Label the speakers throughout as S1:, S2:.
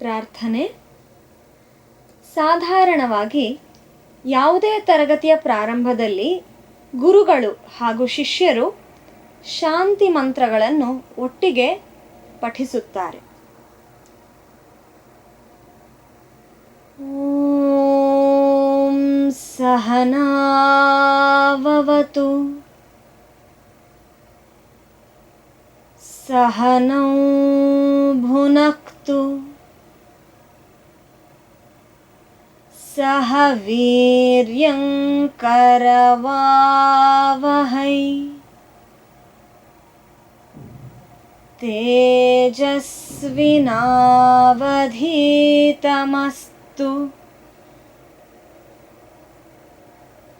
S1: ಪ್ರಾರ್ಥನೆ ಸಾಧಾರಣವಾಗಿ ಯಾವುದೇ ತರಗತಿಯ ಪ್ರಾರಂಭದಲ್ಲಿ ಗುರುಗಳು ಹಾಗೂ ಶಿಷ್ಯರು ಶಾಂತಿ ಮಂತ್ರಗಳನ್ನು ಒಟ್ಟಿಗೆ ಪಠಿಸುತ್ತಾರೆ ಓಂ ಸಹನಾವವತು सहनौ भुनक्तु सह वीर्यं करवावहै। तेजस्विनावधीतमस्तु।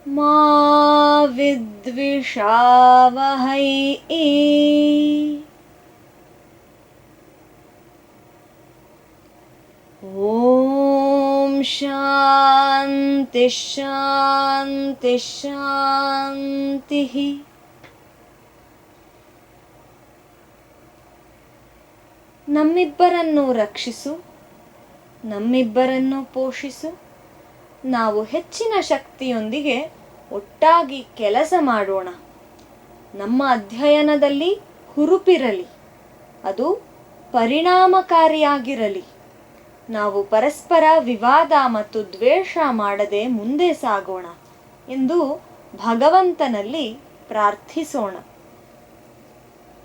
S1: मा विद्विषावहै है ಶಾಂತಿ ಶಾಂತಿ ಶಾಂತಿ ನಮ್ಮಿಬ್ಬರನ್ನು ರಕ್ಷಿಸು, ನಮ್ಮಿಬ್ಬರನ್ನು ಪೋಷಿಸು, ನಾವು ಹೆಚ್ಚಿನ ಶಕ್ತಿಯೊಂದಿಗೆ ಒಟ್ಟಾಗಿ ಕೆಲಸ ಮಾಡೋಣ. ನಮ್ಮ ಅಧ್ಯಯನದಲ್ಲಿ ಹುರುಪಿರಲಿ, ಅದು ಪರಿಣಾಮಕಾರಿಯಾಗಿರಲಿ. ನಾವು ಪರಸ್ಪರ ವಿವಾದ ಮತ್ತು ದ್ವೇಷ ಮಾಡದೆ ಮುಂದೆ ಸಾಗೋಣ ಎಂದು ಭಗವಂತನಲ್ಲಿ ಪ್ರಾರ್ಥಿಸೋಣ.